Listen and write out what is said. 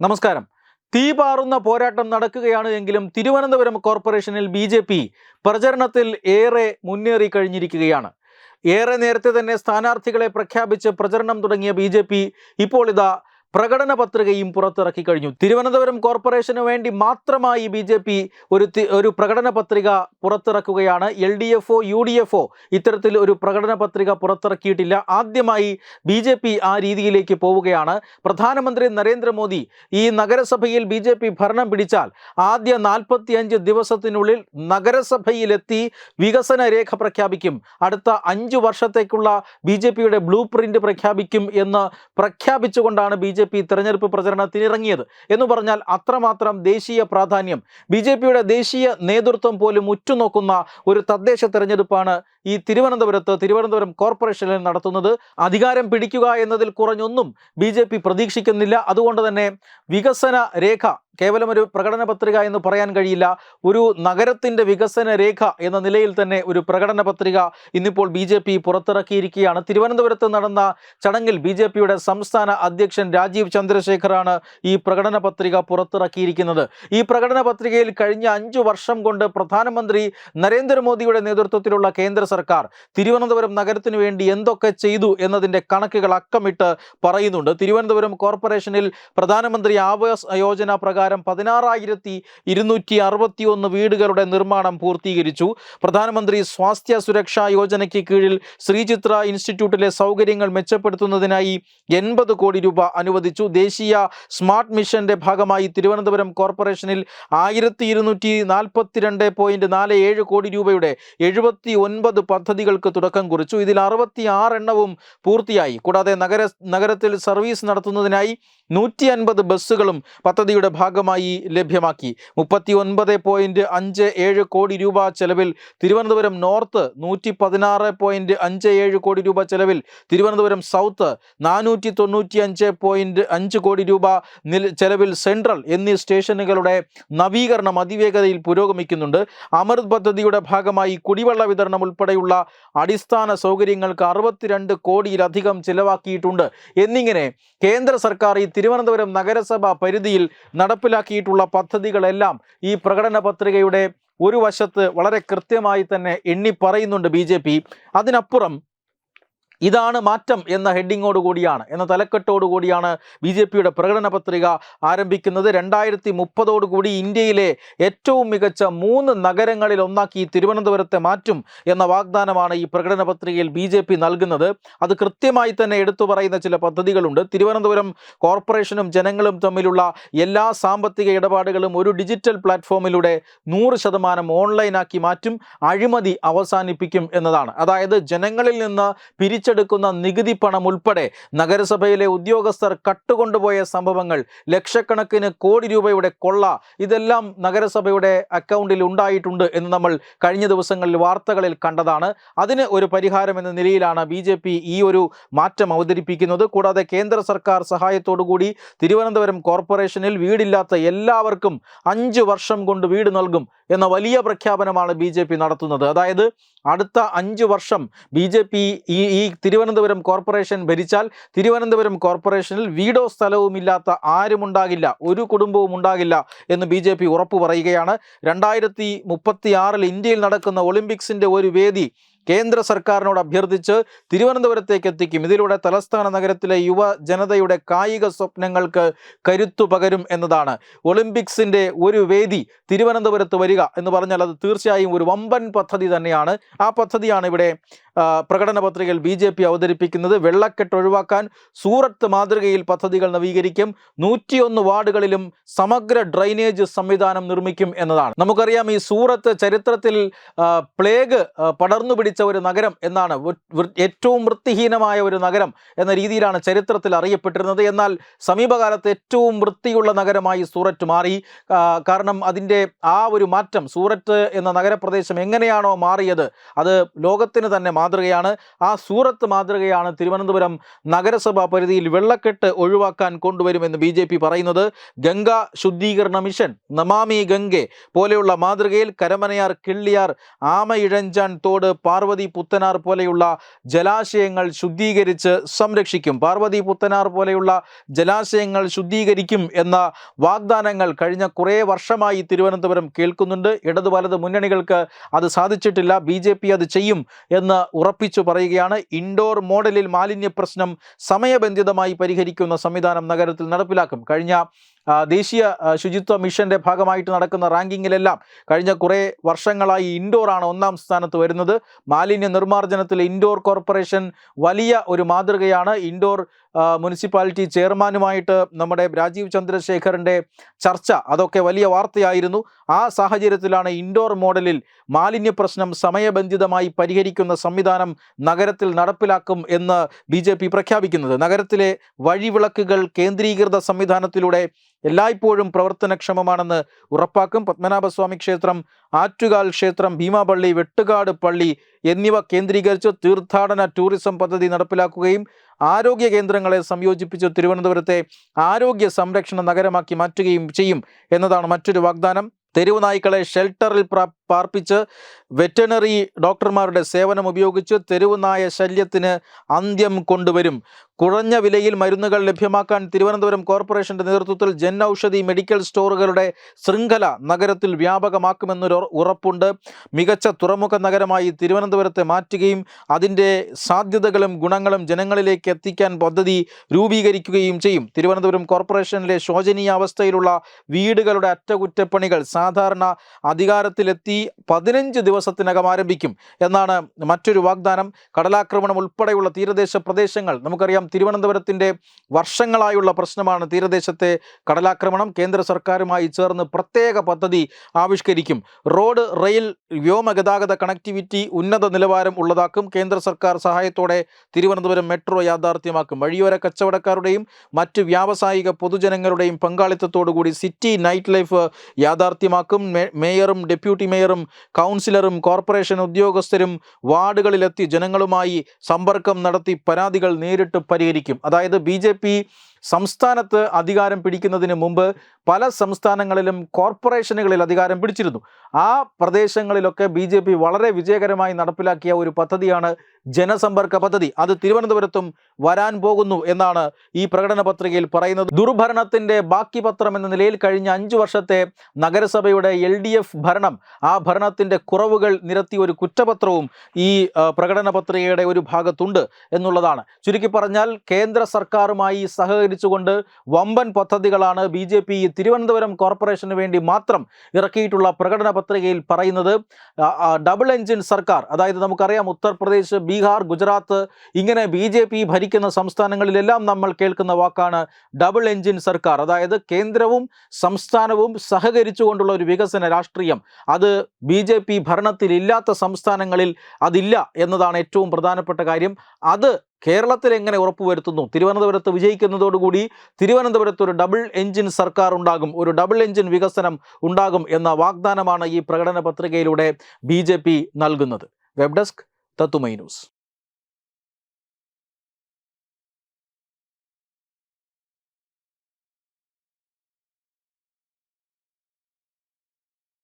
നമസ്കാരം. തീ പാറുന്ന പോരാട്ടം നടക്കുകയാണ് എങ്കിലും തിരുവനന്തപുരം കോർപ്പറേഷനിൽ ബി ജെ പി പ്രചരണത്തിൽ ഏറെ മുന്നേറി കഴിഞ്ഞിരിക്കുകയാണ്. ഏറെ നേരത്തെ തന്നെ സ്ഥാനാർത്ഥികളെ പ്രഖ്യാപിച്ച് പ്രചരണം തുടങ്ങിയ ബി ജെ പി ഇപ്പോൾ ഇതാ പ്രകടന പത്രികയും പുറത്തിറക്കി കഴിഞ്ഞു. തിരുവനന്തപുരം കോർപ്പറേഷന് വേണ്ടി മാത്രമായി ബി ജെ പി ഒരു ഒരു പ്രകടന പത്രിക പുറത്തിറക്കുകയാണ്. എൽ ഡി എഫ് ഒ യു ഡി എഫ് ഒ ഇത്തരത്തിൽ ഒരു പ്രകടന പത്രിക പുറത്തിറക്കിയിട്ടില്ല. ആദ്യമായി ബി ജെ പി ആ രീതിയിലേക്ക് പോവുകയാണ്. പ്രധാനമന്ത്രി നരേന്ദ്രമോദി ഈ നഗരസഭയിൽ ബി ജെ പി ഭരണം പിടിച്ചാൽ ആദ്യ നാൽപ്പത്തിയഞ്ച് ദിവസത്തിനുള്ളിൽ നഗരസഭയിലെത്തി വികസന രേഖ പ്രഖ്യാപിക്കും. അടുത്ത അഞ്ചു വർഷത്തേക്കുള്ള ബി ജെ പിയുടെ ബ്ലൂ പ്രിന്റ് പ്രഖ്യാപിക്കും എന്ന് പ്രഖ്യാപിച്ചുകൊണ്ടാണ് ബി ജെ പി തെരഞ്ഞെടുപ്പ് പ്രചരണത്തിനിറങ്ങിയത് എന്ന് പറഞ്ഞാൽ അത്രമാത്രം ദേശീയ പ്രാധാന്യം. ബി ദേശീയ നേതൃത്വം പോലും ഉറ്റുനോക്കുന്ന ഒരു തദ്ദേശ തെരഞ്ഞെടുപ്പാണ് ഈ തിരുവനന്തപുരത്ത് തിരുവനന്തപുരം കോർപ്പറേഷനിൽ നടത്തുന്നത് അധികാരം പിടിക്കുക എന്നതിൽ കുറഞ്ഞൊന്നും ബി ജെ പി പ്രതീക്ഷിക്കുന്നില്ല. അതുകൊണ്ട് തന്നെ വികസന രേഖ കേവലം ഒരു പ്രകടന പത്രിക എന്ന് പറയാൻ കഴിയില്ല. ഒരു നഗരത്തിന്റെ വികസന രേഖ എന്ന നിലയിൽ തന്നെ ഒരു പ്രകടന പത്രിക ഇന്നിപ്പോൾ ബി ജെ പി പുറത്തിറക്കിയിരിക്കുകയാണ്. തിരുവനന്തപുരത്ത് നടന്ന ചടങ്ങിൽ ബി ജെ പിയുടെ സംസ്ഥാന അധ്യക്ഷൻ രാജീവ് ചന്ദ്രശേഖറാണ് ഈ പ്രകടന പത്രിക പുറത്തിറക്കിയിരിക്കുന്നത്. ഈ പ്രകടന പത്രികയിൽ കഴിഞ്ഞ അഞ്ചു വർഷം കൊണ്ട് പ്രധാനമന്ത്രി നരേന്ദ്രമോദിയുടെ നേതൃത്വത്തിലുള്ള കേന്ദ്ര സർക്കാർ തിരുവനന്തപുരം നഗരത്തിനു വേണ്ടി എന്തൊക്കെ ചെയ്തു എന്നതിന്റെ കണക്കുകൾ അക്കമിട്ട് പറയുന്നുണ്ട്. തിരുവനന്തപുരം കോർപ്പറേഷനിൽ പ്രധാനമന്ത്രി ആവാസ് യോജന പ്രകാരം പതിനാറായിരത്തി ഇരുന്നൂറ്റി അറുപത്തി ഒന്ന് വീടുകളുടെ നിർമ്മാണം പൂർത്തീകരിച്ചു. പ്രധാനമന്ത്രി സ്വാസ്ഥ്യ സുരക്ഷാ യോജനയ്ക്ക് കീഴിൽ ശ്രീചിത്ര ഇൻസ്റ്റിറ്റ്യൂട്ടിലെ സൗകര്യങ്ങൾ മെച്ചപ്പെടുത്തുന്നതിനായി എൺപത് കോടി രൂപ അനുവദിച്ചു. ദേശീയ സ്മാർട്ട് മിഷന്റെ ഭാഗമായി തിരുവനന്തപുരം കോർപ്പറേഷനിൽ ആയിരത്തി ഇരുന്നൂറ്റി നാൽപ്പത്തിരണ്ട് പോയിന്റ് നാല് ഏഴ് കോടി രൂപയുടെ എഴുപത്തി ഒൻപത് പദ്ധതികൾക്ക് തുടക്കം കുറിച്ചു. ഇതിൽ അറുപത്തി എണ്ണവും പൂർത്തിയായി. കൂടാതെ നഗര നഗരത്തിൽ സർവീസ് നടത്തുന്നതിനായി നൂറ്റി അൻപത് ബസ്സുകളും പദ്ധതിയുടെ ഭാഗമായി ലഭ്യമാക്കി. മുപ്പത്തി ഒൻപത് പോയിന്റ് അഞ്ച് ഏഴ് കോടി രൂപ ചെലവിൽ തിരുവനന്തപുരം നോർത്ത് നൂറ്റി പതിനാറ് പോയിന്റ് അഞ്ച് ഏഴ് കോടി രൂപ ചെലവിൽ തിരുവനന്തപുരം സൗത്ത് നാനൂറ്റി തൊണ്ണൂറ്റി അഞ്ച് പോയിന്റ് അഞ്ച് കോടി രൂപ ചെലവിൽ സെൻട്രൽ എന്നീ സ്റ്റേഷനുകളുടെ നവീകരണം അതിവേഗതയിൽ പുരോഗമിക്കുന്നുണ്ട്. അമൃത് പദ്ധതിയുടെ ഭാഗമായി കുടിവെള്ള വിതരണം ഉൾപ്പെടെയുള്ള അടിസ്ഥാന സൗകര്യങ്ങൾക്ക് അറുപത്തിരണ്ട് കോടിയിലധികം ചിലവാക്കിയിട്ടുണ്ട്. എന്നിങ്ങനെ കേന്ദ്ര സർക്കാർ ഈ തിരുവനന്തപുരം നഗരസഭ പരിധിയിൽ നടപ്പിലാക്കിയിട്ടുള്ള പദ്ധതികളെല്ലാം ഈ പ്രകടന പത്രികയുടെ ഒരു വശത്ത് വളരെ കൃത്യമായി തന്നെ എണ്ണി പറയുന്നുണ്ട് ബി അതിനപ്പുറം ഇതാണ് മാറ്റം എന്ന ഹെഡിങ്ങോട് കൂടിയാണ് എന്ന തലക്കെട്ടോട് കൂടിയാണ് ബി ജെ പിയുടെ പ്രകടന പത്രിക ആരംഭിക്കുന്നത്. രണ്ടായിരത്തി മുപ്പതോടുകൂടി ഇന്ത്യയിലെ ഏറ്റവും മികച്ച മൂന്ന് നഗരങ്ങളിൽ ഒന്നാക്കി തിരുവനന്തപുരത്തെ മാറ്റും എന്ന വാഗ്ദാനമാണ് ഈ പ്രകടന പത്രികയിൽ ബി ജെ പി നൽകുന്നത്. അത് കൃത്യമായി തന്നെ എടുത്തു പറയുന്ന ചില പദ്ധതികളുണ്ട്. തിരുവനന്തപുരം കോർപ്പറേഷനും ജനങ്ങളും തമ്മിലുള്ള എല്ലാ സാമ്പത്തിക ഇടപാടുകളും ഒരു ഡിജിറ്റൽ പ്ലാറ്റ്ഫോമിലൂടെ നൂറ് ശതമാനം ഓൺലൈനാക്കി മാറ്റും അഴിമതി അവസാനിപ്പിക്കും എന്നതാണ്. അതായത് ജനങ്ങളിൽ നിന്ന് പിരിച്ചെടുക്കുന്ന നികുതി പണം ഉൾപ്പെടെ നഗരസഭയിലെ ഉദ്യോഗസ്ഥർ കട്ടുകൊണ്ടുപോയ സംഭവങ്ങൾ ലക്ഷക്കണക്കിന് കോടി രൂപയുടെ കൊള്ള ഇതെല്ലാം നഗരസഭയുടെ അക്കൗണ്ടിൽ ഉണ്ടായിട്ടുണ്ട് എന്ന് നമ്മൾ കഴിഞ്ഞ ദിവസങ്ങളിൽ വാർത്തകളിൽ കണ്ടതാണ്. അതിന് ഒരു പരിഹാരം എന്ന നിലയിലാണ് ബി ഈ ഒരു മാറ്റം അവതരിപ്പിക്കുന്നത്. കൂടാതെ കേന്ദ്ര സർക്കാർ സഹായത്തോടുകൂടി തിരുവനന്തപുരം കോർപ്പറേഷനിൽ വീടില്ലാത്ത എല്ലാവർക്കും അഞ്ച് വർഷം കൊണ്ട് വീട് നൽകും എന്ന വലിയ പ്രഖ്യാപനമാണ് ബി നടത്തുന്നത്. അതായത് അടുത്ത അഞ്ച് വർഷം ബി ജെ പി ഈ ഈ തിരുവനന്തപുരം കോർപ്പറേഷൻ ഭരിച്ചാൽ തിരുവനന്തപുരം കോർപ്പറേഷനിൽ വീടോ സ്ഥലവുമില്ലാത്ത ആരും ഉണ്ടാകില്ല ഒരു കുടുംബവും ഉണ്ടാകില്ല എന്ന് ബി ജെ പി ഉറപ്പു പറയുകയാണ്. രണ്ടായിരത്തി മുപ്പത്തി ആറിൽ ഇന്ത്യയിൽ നടക്കുന്ന ഒളിമ്പിക്സിന്റെ ഒരു വേദി കേന്ദ്ര സർക്കാരിനോട് അഭ്യർത്ഥിച്ച് തിരുവനന്തപുരത്തേക്ക് എത്തിക്കും. ഇതിലൂടെ തലസ്ഥാന നഗരത്തിലെ യുവ ജനതയുടെ കായിക സ്വപ്നങ്ങൾക്ക് കരുത്തു പകരും എന്നതാണ്. ഒളിമ്പിക്സിന്റെ ഒരു വേദി തിരുവനന്തപുരത്ത് വരിക എന്ന് പറഞ്ഞാൽ അത് തീർച്ചയായും ഒരു വമ്പൻ പദ്ധതി തന്നെയാണ്. ആ പദ്ധതിയാണ് ഇവിടെ പ്രകടന പത്രികയിൽ ബി ജെ പി അവതരിപ്പിക്കുന്നത്. വെള്ളക്കെട്ട് ഒഴിവാക്കാൻ സൂറത്ത് മാതൃകയിൽ പദ്ധതികൾ നവീകരിക്കും. നൂറ്റിയൊന്ന് വാർഡുകളിലും സമഗ്ര ഡ്രൈനേജ് സംവിധാനം നിർമ്മിക്കും എന്നതാണ്. നമുക്കറിയാം ഈ സൂറത്ത് ചരിത്രത്തിൽ പ്ലേഗ് പടർന്നു ഒരു നഗരം എന്നാണ് ഏറ്റവും വൃത്തിഹീനമായ ഒരു നഗരം എന്ന രീതിയിലാണ് ചരിത്രത്തിൽ അറിയപ്പെട്ടിരുന്നത്. എന്നാൽ സമീപകാലത്ത് ഏറ്റവും വൃത്തിയുള്ള നഗരമായി സൂററ്റ് മാറി. കാരണം അതിന്റെ ആ ഒരു മാറ്റം സൂററ്റ് എന്ന നഗരപ്രദേശം എങ്ങനെയാണോ മാറിയത് അത് ലോകത്തിന് തന്നെ മാതൃകയാണ്. ആ സൂറത്ത് മാതൃകയാണ് തിരുവനന്തപുരം നഗരസഭാ പരിധിയിൽ വെള്ളക്കെട്ട് ഒഴിവാക്കാൻ കൊണ്ടുവരുമെന്ന് ബി പറയുന്നത്. ഗംഗ ശുദ്ധീകരണ മിഷൻ നമാമി ഗംഗെ പോലെയുള്ള മാതൃകയിൽ കരമനയാർ കിള്ളിയാർ ആമയിഴഞ്ചാൻ തോട് പാർവ പാർവതി പുത്തനാർ പോലെയുള്ള ജലാശയങ്ങൾ ശുദ്ധീകരിച്ച് സംരക്ഷിക്കും. പാർവതി പുത്തനാർ പോലെയുള്ള ജലാശയങ്ങൾ ശുദ്ധീകരിക്കും എന്ന വാഗ്ദാനങ്ങൾ കഴിഞ്ഞ കുറേ വർഷമായി തിരുവനന്തപുരം കേൾക്കുന്നുണ്ട്. ഇടതു വലത് മുന്നണികൾക്ക് അത് സാധിച്ചിട്ടില്ല. ബി അത് ചെയ്യും എന്ന് ഉറപ്പിച്ചു പറയുകയാണ്. ഇൻഡോർ മോഡലിൽ മാലിന്യ പ്രശ്നം സമയബന്ധിതമായി പരിഹരിക്കുന്ന സംവിധാനം നഗരത്തിൽ നടപ്പിലാക്കും. കഴിഞ്ഞ ദേശീയ ശുചിത്വ മിഷന്റെ ഭാഗമായിട്ട് നടക്കുന്ന റാങ്കിങ്ങിലെല്ലാം കഴിഞ്ഞ കുറേ വർഷങ്ങളായി ഇൻഡോറാണ് ഒന്നാം സ്ഥാനത്ത് വരുന്നത്. മാലിന്യ നിർമ്മാർജനത്തിൽ ഇൻഡോർ കോർപ്പറേഷൻ വലിയ ഒരു മാതൃകയാണ്. ഇൻഡോർ മുനിസിപ്പാലിറ്റി ചെയർമാനുമായിട്ട് നമ്മുടെ രാജീവ് ചന്ദ്രശേഖറിന്റെ ചർച്ച അതൊക്കെ വലിയ വാർത്തയായിരുന്നു. ആ സാഹചര്യത്തിലാണ് ഇൻഡോർ മോഡലിൽ മാലിന്യ പ്രശ്നം സമയബന്ധിതമായി പരിഹരിക്കുന്ന സംവിധാനം നഗരത്തിൽ നടപ്പിലാക്കും എന്ന് ബി പ്രഖ്യാപിക്കുന്നത്. നഗരത്തിലെ വഴിവിളക്കുകൾ കേന്ദ്രീകൃത സംവിധാനത്തിലൂടെ എല്ലായ്പ്പോഴും പ്രവർത്തനക്ഷമമാണെന്ന് ഉറപ്പാക്കും. പത്മനാഭസ്വാമി ക്ഷേത്രം ആറ്റുകാൽ ക്ഷേത്രം ഭീമാപള്ളി വെട്ടുകാട് പള്ളി എന്നിവ കേന്ദ്രീകരിച്ച് തീർത്ഥാടന ടൂറിസം പദ്ധതി നടപ്പിലാക്കുകയും ആരോഗ്യ കേന്ദ്രങ്ങളെ സംയോജിപ്പിച്ച് തിരുവനന്തപുരത്തെ ആരോഗ്യ സംരക്ഷണ നഗരമാക്കി മാറ്റുകയും ചെയ്യും എന്നതാണ് മറ്റൊരു വാഗ്ദാനം. തെരുവ് നായ്ക്കളെ ഷെൽട്ടറിൽ പാർപ്പിച്ച് വെറ്റനറി ഡോക്ടർമാരുടെ സേവനം ഉപയോഗിച്ച് തെരുവുനായ ശല്യത്തിന് അന്ത്യം കൊണ്ടുവരും. കുറഞ്ഞ വിലയിൽ മരുന്നുകൾ ലഭ്യമാക്കാൻ തിരുവനന്തപുരം കോർപ്പറേഷന്റെ നേതൃത്വത്തിൽ ജൻ ഔഷധി മെഡിക്കൽ സ്റ്റോറുകളുടെ ശൃംഖല നഗരത്തിൽ വ്യാപകമാക്കുമെന്നൊരു ഉറപ്പുണ്ട്. മികച്ച തുറമുഖ നഗരമായി തിരുവനന്തപുരത്തെ മാറ്റുകയും അതിന്റെ സാധ്യതകളും ഗുണങ്ങളും ജനങ്ങളിലേക്ക് എത്തിക്കാൻ പദ്ധതി രൂപീകരിക്കുകയും ചെയ്യും. തിരുവനന്തപുരം കോർപ്പറേഷനിലെ ശോചനീയാവസ്ഥയിലുള്ള വീടുകളുടെ അറ്റകുറ്റപ്പണികൾ സാധാരണ അധികാരത്തിലെത്തി പതിനഞ്ച് ദിവസത്തിനകം ആരംഭിക്കും എന്നാണ് മറ്റൊരു വാഗ്ദാനം. കടലാക്രമണം ഉൾപ്പെടെയുള്ള തീരദേശ പ്രദേശങ്ങൾ നമുക്കറിയാം തിരുവനന്തപുരത്തിന്റെ വർഷങ്ങളായുള്ള പ്രശ്നമാണ് തീരദേശത്തെ കടലാക്രമണം. കേന്ദ്ര സർക്കാരുമായി ചേർന്ന് പ്രത്യേക പദ്ധതി ആവിഷ്കരിക്കും. റോഡ് റെയിൽ വ്യോമ ഗതാഗത കണക്ടിവിറ്റി ഉന്നത നിലവാരം ഉള്ളതാക്കും. കേന്ദ്ര സർക്കാർ സഹായത്തോടെ തിരുവനന്തപുരം മെട്രോ യാഥാർത്ഥ്യമാക്കും. വഴിയോര കച്ചവടക്കാരുടെയും മറ്റ് വ്യാവസായിക പൊതുജനങ്ങളുടെയും പങ്കാളിത്തത്തോടുകൂടി സിറ്റി നൈറ്റ് ലൈഫ് യാഥാർത്ഥ്യമാക്കും. മേയറും ഡെപ്യൂട്ടി മേയറും കൗൺസിലറും കോർപ്പറേഷൻ ഉദ്യോഗസ്ഥരും വാർഡുകളിലെത്തി ജനങ്ങളുമായി സമ്പർക്കം നടത്തി പരാതികൾ നേരിട്ട് പരിഹരിക്കും. അതായത് ബി സംസ്ഥാനത്ത് അധികാരം പിടിക്കുന്നതിന് മുമ്പ് പല സംസ്ഥാനങ്ങളിലും കോർപ്പറേഷനുകളിൽ അധികാരം പിടിച്ചിരുന്നു. ആ പ്രദേശങ്ങളിലൊക്കെ ബി ജെ പി വളരെ വിജയകരമായി നടപ്പിലാക്കിയ ഒരു പദ്ധതിയാണ് ജനസമ്പർക്ക പദ്ധതി. അത് തിരുവനന്തപുരത്തും വരാൻ പോകുന്നു എന്നാണ് ഈ പ്രകടന പത്രികയിൽ പറയുന്നത്. ദുർഭരണത്തിന്റെ ബാക്കി പത്രം എന്ന നിലയിൽ കഴിഞ്ഞ അഞ്ചു വർഷത്തെ നഗരസഭയുടെ എൽ ഡി എഫ് ഭരണം ആ ഭരണത്തിന്റെ കുറവുകൾ നിരത്തിയ ഒരു കുറ്റപത്രവും ഈ പ്രകടന പത്രികയുടെ ഒരു ഭാഗത്തുണ്ട് എന്നുള്ളതാണ്. ചുരുക്കി പറഞ്ഞാൽ കേന്ദ്ര സർക്കാരുമായി സഹകരിച്ചുകൊണ്ട് വമ്പൻ പദ്ധതികളാണ് ബി ജെ പി തിരുവനന്തപുരം കോർപ്പറേഷന് വേണ്ടി മാത്രം ഇറക്കിയിട്ടുള്ള പ്രകടന പത്രികയിൽ പറയുന്നത്. ഡബിൾ എഞ്ചിൻ സർക്കാർ അതായത് നമുക്കറിയാം ഉത്തർപ്രദേശ് ബീഹാർ ഗുജറാത്ത് ഇങ്ങനെ ബി ജെ പി ഭരിക്കുന്ന സംസ്ഥാനങ്ങളിലെല്ലാം നമ്മൾ കേൾക്കുന്ന വാക്കാണ് ഡബിൾ എഞ്ചിൻ സർക്കാർ. അതായത് കേന്ദ്രവും സംസ്ഥാനവും സഹകരിച്ചുകൊണ്ടുള്ള ഒരു വികസന രാഷ്ട്രീയം. അത് ബി ജെ പി ഭരണത്തിലില്ലാത്ത സംസ്ഥാനങ്ങളിൽ അതില്ല എന്നതാണ് ഏറ്റവും പ്രധാനപ്പെട്ട കാര്യം. അത് കേരളത്തിൽ എങ്ങനെ ഉറപ്പുവരുത്തുന്നു? തിരുവനന്തപുരത്ത് വിജയിക്കുന്നതോടുകൂടി തിരുവനന്തപുരത്ത് ഒരു ഡബിൾ എഞ്ചിൻ സർക്കാർ ഉണ്ടാകും ഒരു ഡബിൾ എഞ്ചിൻ വികസനം ഉണ്ടാകും എന്ന വാഗ്ദാനമാണ് ഈ പ്രകടന പത്രികയിലൂടെ ബി നൽകുന്നത്. വെബ് ഡെസ്ക് തത്തുമൈ ന്യൂസ്